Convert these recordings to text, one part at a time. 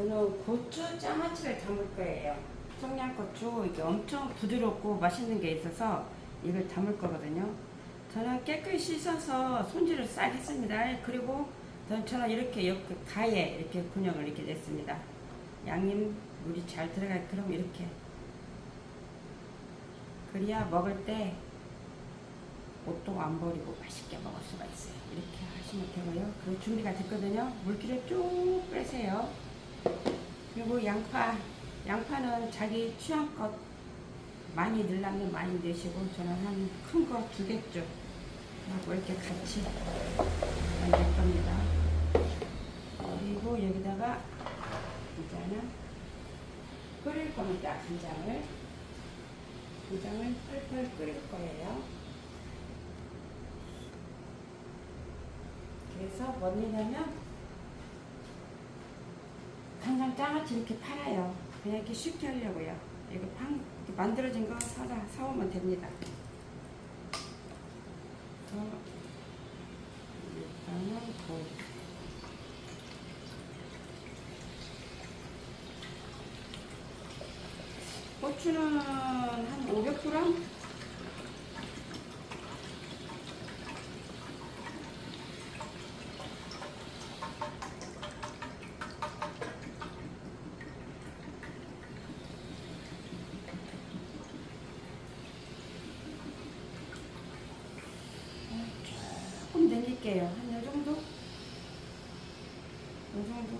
저는 고추 장아찌를 담을 거예요. 청양고추 이게 엄청 부드럽고 맛있는 게 있어서 이걸 담을 거거든요. 저는 깨끗이 씻어서 손질을 싹 했습니다. 그리고 저는 저는 이렇게 옆에 가에 이렇게 군역을 이렇게 냈습니다. 양념 물이 잘 들어갈 그럼 이렇게 그래야 먹을 때 옷도 안 버리고 맛있게 먹을 수가 있어요. 이렇게 하시면 되고요. 그리고 준비가 됐거든요. 물기를 쭉 빼세요. 그리고 양파, 양파는 자기 취향껏 많이 넣으려면 많이 넣으시고 저는 한 큰 거 두 개쯤 하고 이렇게 같이 만들 겁니다. 그리고 여기다가 이제는 끓일 겁니다. 간장을 간장을 펄펄 끓일 거예요. 그래서 뭐냐면 간장 장아찌 이렇게 팔아요. 그냥 이렇게 쉽게 하려고요. 이거 판, 만들어진 거 사다 사오면 됩니다. 일단은 고 고추는 한 500g? 남길게요. 한 요 정도? 요 정도?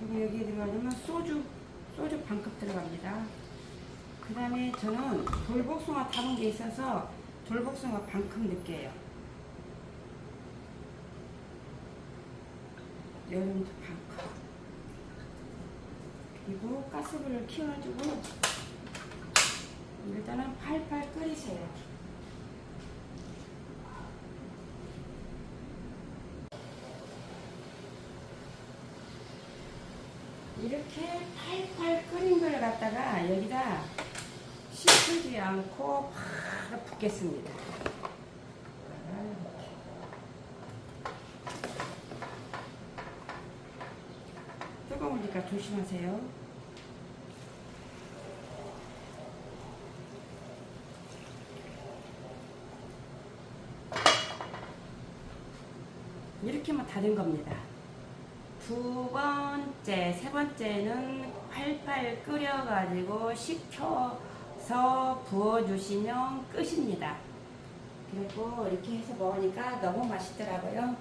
그리고 여기에 들어가려면 소주, 소주 반컵 들어갑니다. 그 다음에 저는 돌복숭아 담은 게 있어서 돌복숭아 반컵 넣을게요. 요 정도 반컵. 그리고 가스불을 키워주고 일단은 팔팔 끓이세요. 이렇게 팔팔 끓인 걸 갖다가 여기다 씻지 않고 바로 붓겠습니다. 뜨거우니까 조심하세요. 이렇게만 다된 겁니다. 두 번째, 세 번째는 팔팔 끓여가지고 식혀서 부어주시면 끝입니다. 그리고 이렇게 해서 먹으니까 너무 맛있더라고요.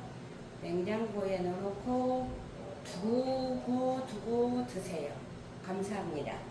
냉장고에 넣어놓고 두고 두고 드세요. 감사합니다.